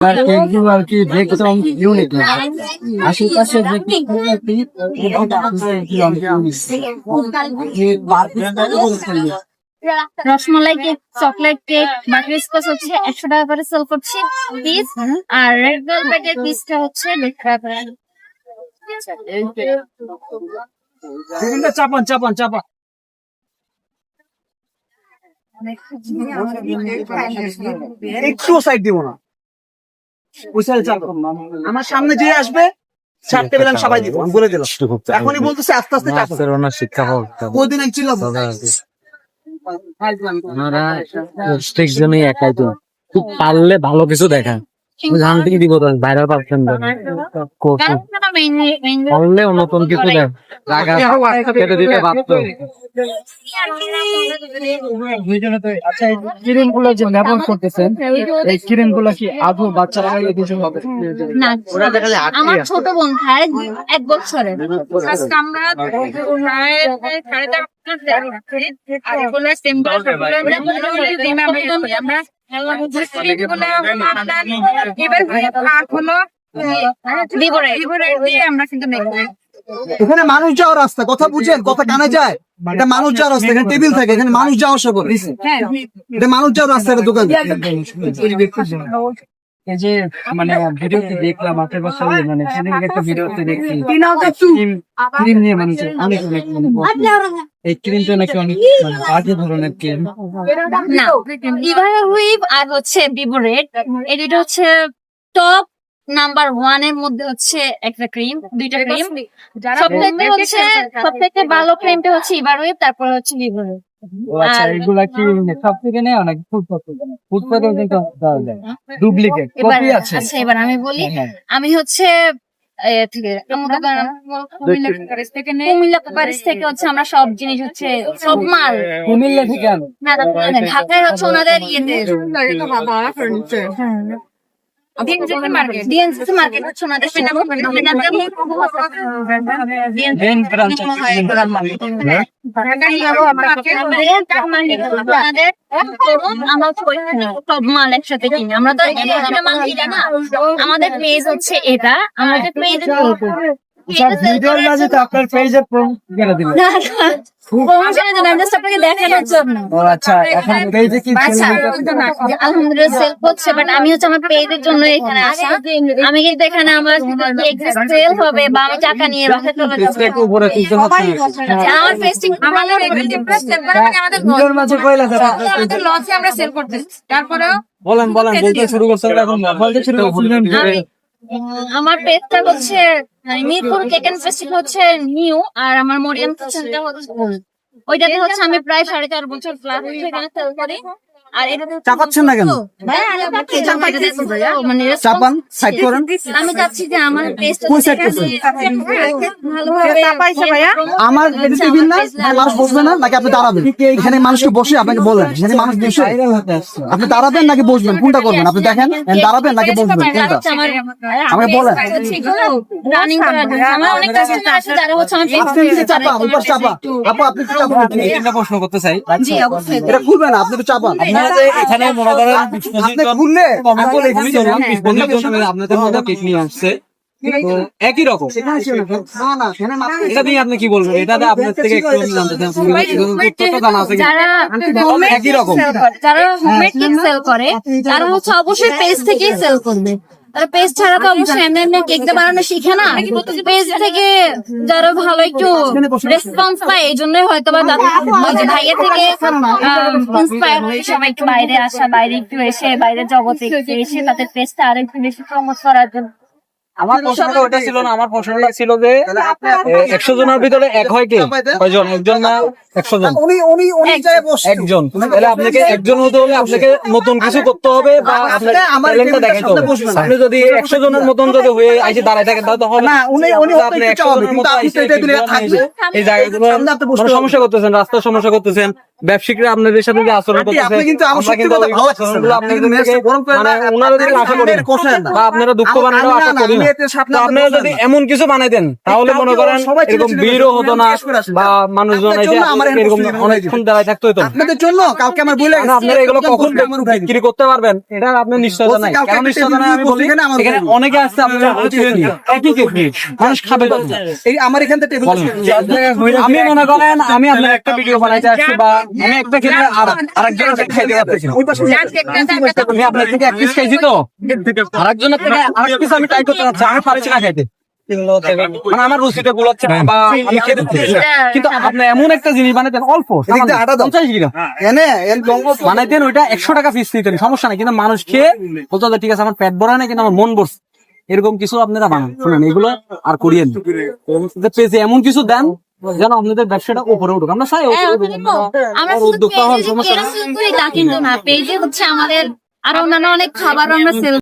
আর কি আশেপাশে rasmalai cake chocolate cake butterscotch হচ্ছে একশো টাকা করে সেল করছি পিস আর রেড ভেলভেটের পিসটা হচ্ছে দেড় টাকা করে। চাপান চাপান চাপান। একটু সাইড দিব না ওই side চাপ করো। আমার সামনে যে আসবে চারটে বেলা সবাই দিব বলে দিলাম এখনই বলতেছে আস্তে আস্তে ওনার শিক্ষা হোক কদিন এক ছিল ওনারা প্রত্যেক একাই তো খুব পারলে ভালো কিছু দেখা জান দিব তো ভাইরাল পাচ্ছেন পারলে নতুন কিছু জায়গা কেটে দিতে পারতো আচ্ছা এই ক্রিমগুলো যে ব্যবহার করতেছেন এই ক্রিমগুলো কি আদৌ বাচ্চারা খাইলে কিছু হবে ওরা দেখালে আমার ছোট বোন খায় এক বছরের আজকে আমরা আমরা এখানে মানুষ যাওয়ার রাস্তা কথা বুঝেন কথা কানে যায় এটা মানুষ যাওয়ার রাস্তা এখানে টেবিল থাকে এখানে মানুষ যাওয়া আসা করে হ্যাঁ এটা মানুষ যাওয়ার রাস্তা এটা দোকান এই যে মানে ভিডিওতে দেখলাম আপনার বছর মানে সেদিন একটা ভিডিওতে দেখছি। ক্রিম ক্রিম নিয়ে মানুষ অনেক অনেক মানে বলছে। এই ক্রিমটা নাকি অনেক মানে বাজে ধরনের ক্রিম না ইভারা হুইপ আর হচ্ছে বিবো রেড এই হচ্ছে টপ নাম্বার ওয়ানের মধ্যে হচ্ছে একটা ক্রিম দুইটা ক্রিম সব থেকে হচ্ছে সব থেকে ভালো ক্রিমটা হচ্ছে ইভার হুইপ তারপর হচ্ছে বিবো রেড আচ্ছা এগুলা কি সব থেকে নেই অনেক ফুটপাত ফুটপাত কিন্তু দেওয়া যায়। ডুপ্লিকেট কপি আছে। আচ্ছা এবার আমি বলি হ্যাঁ, হ্যাঁ। আমি হচ্ছে এ থেকে আমাদের কুমিল্লা প্যারিস থেকে হচ্ছে আমরা সব জিনিস হচ্ছে সব মাল। কুমিল্লা থেকে ঢাকায় হচ্ছে ওনাদের ইয়েতে। মার্কেট হচ্ছে ওনাদের সেটা মেন ব্রাঞ্চ সব মাল একসাথে কিনি আমরা তো এখানে মাল কিনি আমাদের পেজ হচ্ছে এটা আমাদের পেজ ভিডিওর মাঝে তো আপনার পেজে করে দিলেন প্রমোশনের জন্য আমি just আপনাকে দেখানোর জন্য ও আচ্ছা এখন পেজে কি আচ্ছা আলহামদুলিল্লাহ সেল হচ্ছে বাট আমি হচ্ছে আমার পেজের জন্য এখানে আসা আমি কিন্তু এখানে আমার সেল হবে বা আমি টাকা নিয়ে বাসা চলে যাব উপরে তুলতে হচ্ছে আমার ফেস্টিং আমাদের আমাদের ভিডিওর মাঝে কইলা স্যার আমাদের লসে আমরা সেল করতেছি তারপরেও বলেন বলেন বলতে শুরু করছেন এখন বলতে শুরু করছেন আমার পেজটা হচ্ছে মিরপুর কেক এন্ড পেস্ট্রি হচ্ছে নিউ, আর আমার মরিয়াম কিচেনটা হচ্ছে ওইটাতে হচ্ছে আমি প্রায় সাড়ে চার বছর ক্লাস সেখানে সেল করি। আর চাপাচ্ছেন না কেন? ভাইয়া, আমি আপনাকে চাপাইতে দেখব ভাইয়া, মানে response- চাপান সাইড করেন। আমি চাচ্ছি যে আমার কোন side আমার এটা না মানুষ বসবে না নাকি আপনি দাঁড়াবেন? এখানে মানুষকে বসে আপনাকে বলেন এখানে মানুষ বসে। আপনি দাঁড়াবেন নাকি বসবেন? কোনটা করবেন? আপনি দেখেন? দাঁড়াবেন নাকি বসবেন? কোনটা? আমাকে বলেন। পেজ আপনি চাপা? উপর চাপা? আপু আপনি প্রশ্ন করতে চাই। এটা খুলবে না আপনি একটু চাপান। এখানে মনে করেন আপনাদের মধ্যে পিক নিয়ে আসছে। একই রকম। এটা নিয়ে আপনি কি বলবেন? এটা আপনার থেকে একটু জানা যারা একই রকম। যারা হোমমেড কেক সেল করে তারা হচ্ছে অবশ্যই পেজ থেকেই সেল করবে। পেজ ছাড়া তো অবশ্যই এমনি এমনি কেকটা বানানো শিখে না। পেজ থেকে যারা ভালো একটু রেসপন্স পায় এই জন্যই হয়তো বা ভাইয়ের ওই যে ভাইয়া থেকে ইন্সপায়ার হয়ে সবাই একটু বাইরে আসা বাইরে একটু এসে বাইরের জগতে একটু এসে তাদের পেজটা আরেকটু বেশি প্রমোট করার জন্য। আমার প্রশ্নটা ওটা ছিল না আমার প্রশ্নটা ছিল যে একশো জনের ভিতরে এক হয় কে? কয়জন? একজন না একশো জন। উনি উনি উনি একজন তাহলে আপনাকে একজন হতে হলে আপনাকে নতুন কিছু করতে হবে বা আপনার ট্যালেন্টটা দেখাতে হবে। আপনি যদি একশো জনের মতন যদি হয়ে আইসে দাঁড়ায় থাকেন তাহলে তো হবে না। উনি উনি আপনি একশো জনের মতো আইসে এই জায়গাগুলো। সমস্যা করতেছেন রাস্তার সমস্যা করতেছেন ব্যবসায়িকরা আপনাদের সাথে যে আচরণ করতেছে আপনি কিন্তু আমার সত্যি কথা ভালো লাগছে আপনাদের করেন মানে ওনারা আশা করি না। আমাদের কষেন না। বা আপনারা দুঃখ বানানোর আশা না, যদি এমন কিছু বানাই দেন তাহলে মনে করেন এরকম ভিড়ও হতো না। বা মানুষজন এরকম অনেকক্ষণ দাঁড়ায় থাকতে হতো আপনাদের জন্য কালকে আমার বলে আপনারা এগুলো কখন। বিক্রি করতে পারবেন এটা আপনার নিশ্চয়তা নাই। কেন নিশ্চয়তা নাই আমি বলি? এখানে। অনেকে আসছে আপনারা মানুষ খাবে এই আমার এখান থেকে আমি মনে করেন আমি আপনার একটা ভিডিও বানাইতে আসছি বা আমি একটা খেলে আর আরেকজনের খাইতে পারতেছি ওই পাশে আমি আপনার থেকে এক পিস খাইছি তো? আরেকজনের থেকে আরেক পিস আমি ট্রাই করতে চাচ্ছি আমি পারছি না খাইতে মানে আমার রুচিটা গুলাচ্ছে বা আমি খেতে কিন্তু আপনি এমন একটা জিনিস বানাইতেন অল্প এদিক দিয়ে আটা দাও। পঞ্চাশ গ্রাম এনে এন গঙ্গ বানাইতেন ওইটা একশো টাকা পিস নিতেন সমস্যা নাই। কিন্তু মানুষ খেয়ে বলতো ঠিক আছে আমার পেট ভরা না কিন্তু আমার মন ভরছে। এরকম কিছু আপনারা বানান। শুনেন এগুলো আর করিয়েন। পেজে এমন কিছু দেন যেন আপনাদের ব্যবসাটা উপরে উঠুক। আমরা চাই হ্যাঁ, উপরে উঠুক। আমরা আর শুধু উদ্যোক্তা হওয়ার সমস্যা পেজে হচ্ছে আমাদের আরও অন্যান্য অনেক খাবার আমরা সেল